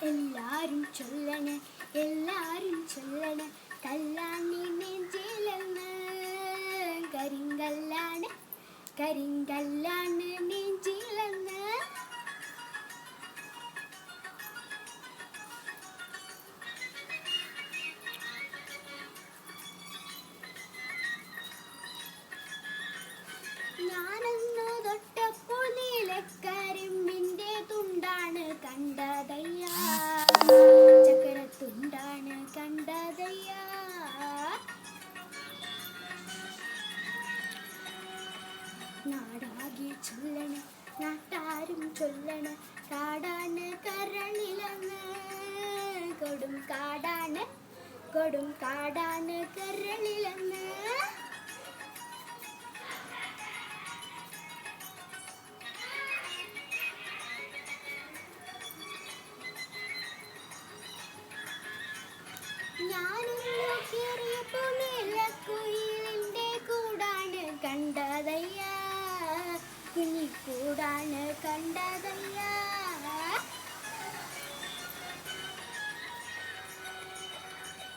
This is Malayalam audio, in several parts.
എല്ലാരും ചൊല്ലണ എല്ലാരും ചൊല്ലണ കല്ലാണി നെഞ്ചിലെന്ന് കരിങ്കല്ലാണ് കരിങ്കല്ലാണ് നെഞ്ചിലെന്ന് നാടാകെ ചൊല്ലണ നാട്ടാരും ചൊല്ലണ കാടാണ് കരളിലങ്ങ്. കൊടും കാടാണ് കൊടും കാടാണ് കരളിലങ്ങ്. ഞാനും കേറിയപ്പോ നീലക്കുയിലിന്റെ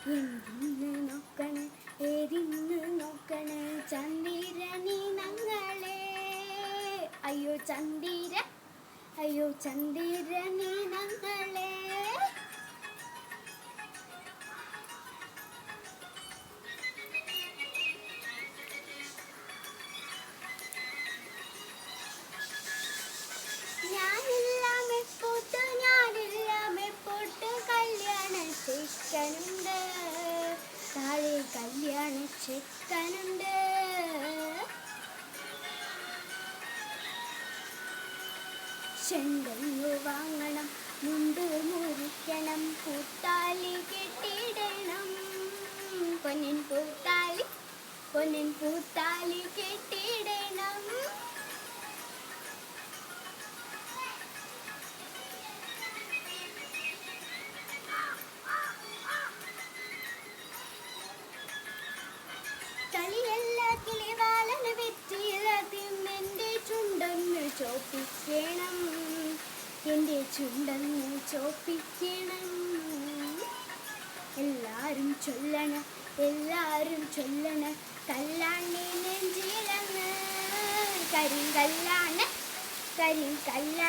നോക്കണേ എരിഞ്ഞു നോക്കണേ? ചന്ദിരനി നങ്ങളെ. അയ്യോ ചന്ദിര അയ്യോ ചന്ദിരനി കല്യാണ ചെക്കനുണ്ട് ചെങ്കല്ലു വാങ്ങണം മുണ്ട് മുറിക്കണം ചോപ്പിക്കണം. എന്റെ ചുണ്ടങ്ങ് ചോപ്പിക്കണം. എല്ലാരും ചൊല്ലണം എല്ലാരും ചൊല്ലണം കല്ലാണ്ണി നെഞ്ചിലെന്ന് കരിങ്കല്ലാണ് കരിങ്കല്ലാണ്